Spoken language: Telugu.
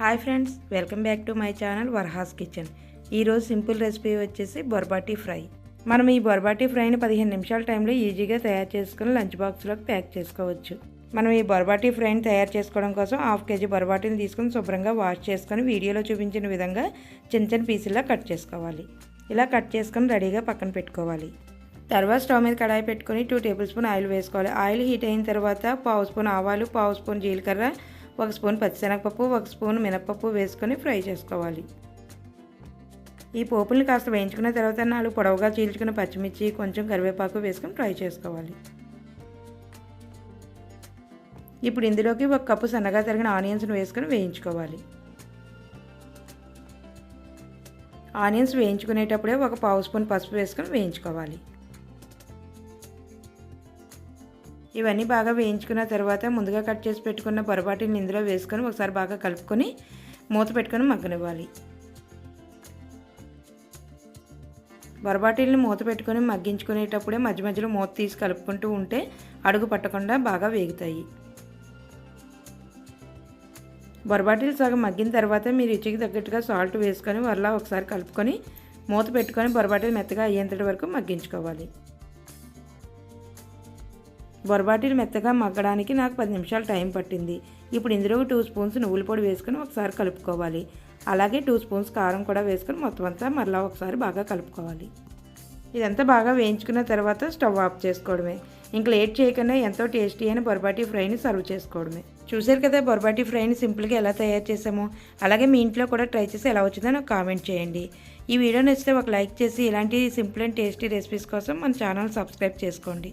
Hi friends welcome back to my channel Varhas kitchen. ఈరోజు సింపుల్ రెసిపీ వచ్చేసి బొర్బాటి ఫ్రై. మనం ఈ బొర్బాటి ఫ్రైని పదిహేను నిమిషాల టైంలో ఈజీగా తయారు చేసుకుని లంచ్ బాక్స్లోకి ప్యాక్ చేసుకోవచ్చు. మనం ఈ బొర్బాటి ఫ్రైని తయారు చేసుకోవడం కోసం హాఫ్ కేజీ బొర్బాటిని తీసుకుని శుభ్రంగా వాష్ చేసుకొని వీడియోలో చూపించిన విధంగా చిన్న చిన్న పీసుల్లా కట్ చేసుకోవాలి. ఇలా కట్ చేసుకొని రెడీగా పక్కన పెట్టుకోవాలి. తర్వాత స్టవ్ మీద కడాయి పెట్టుకొని టూ టేబుల్ స్పూన్ ఆయిల్ వేసుకోవాలి. ఆయిల్ హీట్ అయిన తర్వాత పావు స్పూన్ ఆవాలు పావు స్పూన్ జీలకర్ర ఒక స్పూన్ పచ్చిశనగపప్పు ఒక స్పూన్ మినప్పప్పు వేసుకొని ఫ్రై చేసుకోవాలి. ఈ పోపుల్ని కాస్త వేయించుకున్న తర్వాత నాలుగు పొడవుగా చీల్చుకున్న పచ్చిమిర్చి కొంచెం కరివేపాకు వేసుకొని ఫ్రై చేసుకోవాలి. ఇప్పుడు ఇందులోకి ఒక కప్పు సన్నగా తరిగిన ఆనియన్స్ను వేసుకొని వేయించుకోవాలి. ఆనియన్స్ వేయించుకునేటప్పుడే ఒక పావు స్పూన్ పసుపు వేసుకొని వేయించుకోవాలి. ఇవన్నీ బాగా వేయించుకున్న తర్వాత ముందుగా కట్ చేసి పెట్టుకున్న పొరపాటిని ఇందులో వేసుకొని ఒకసారి బాగా కలుపుకొని మూత పెట్టుకొని మగ్గనివ్వాలి. బొరబాటిల్ని మూత పెట్టుకొని మగ్గించుకునేటప్పుడే మధ్య మధ్యలో మూత తీసి కలుపుకుంటూ ఉంటే అడుగు పట్టకుండా బాగా వేగుతాయి. బొరబాటిల్ సగం మగ్గిన తర్వాత మీ రుచికి తగ్గట్టుగా సాల్ట్ వేసుకొని వరలా ఒకసారి కలుపుకొని మూత పెట్టుకొని బొరబాటిల్ మెత్తగా అయ్యేంతటి వరకు మగ్గించుకోవాలి. బొరబాటిని మెత్తగా మగ్గడానికి నాకు పది నిమిషాలు టైం పట్టింది. ఇప్పుడు ఇందులో టూ స్పూన్స్ నువ్వుల పొడి వేసుకొని ఒకసారి కలుపుకోవాలి. అలాగే టూ స్పూన్స్ కారం కూడా వేసుకొని మొత్తం అంతా మరలా ఒకసారి బాగా కలుపుకోవాలి. ఇదంతా బాగా వేయించుకున్న తర్వాత స్టవ్ ఆఫ్ చేసుకోవడమే. ఇంకా లేట్ చేయకుండా ఎంతో టేస్టీ అయిన బొరబాటి ఫ్రైని సర్వ్ చేసుకోవడమే. చూసారు కదా బొరబాటి ఫ్రైని సింపుల్గా ఎలా తయారు చేసామో అలాగే మీ ఇంట్లో కూడా ట్రై చేసి ఎలా వచ్చిందో నాకు కామెంట్ చేయండి. ఈ వీడియో నచ్చితే ఒక లైక్ చేసి ఇలాంటి సింపుల్ అండ్ టేస్టీ రెసిపీస్ కోసం మన ఛానల్ సబ్స్క్రైబ్ చేసుకోండి.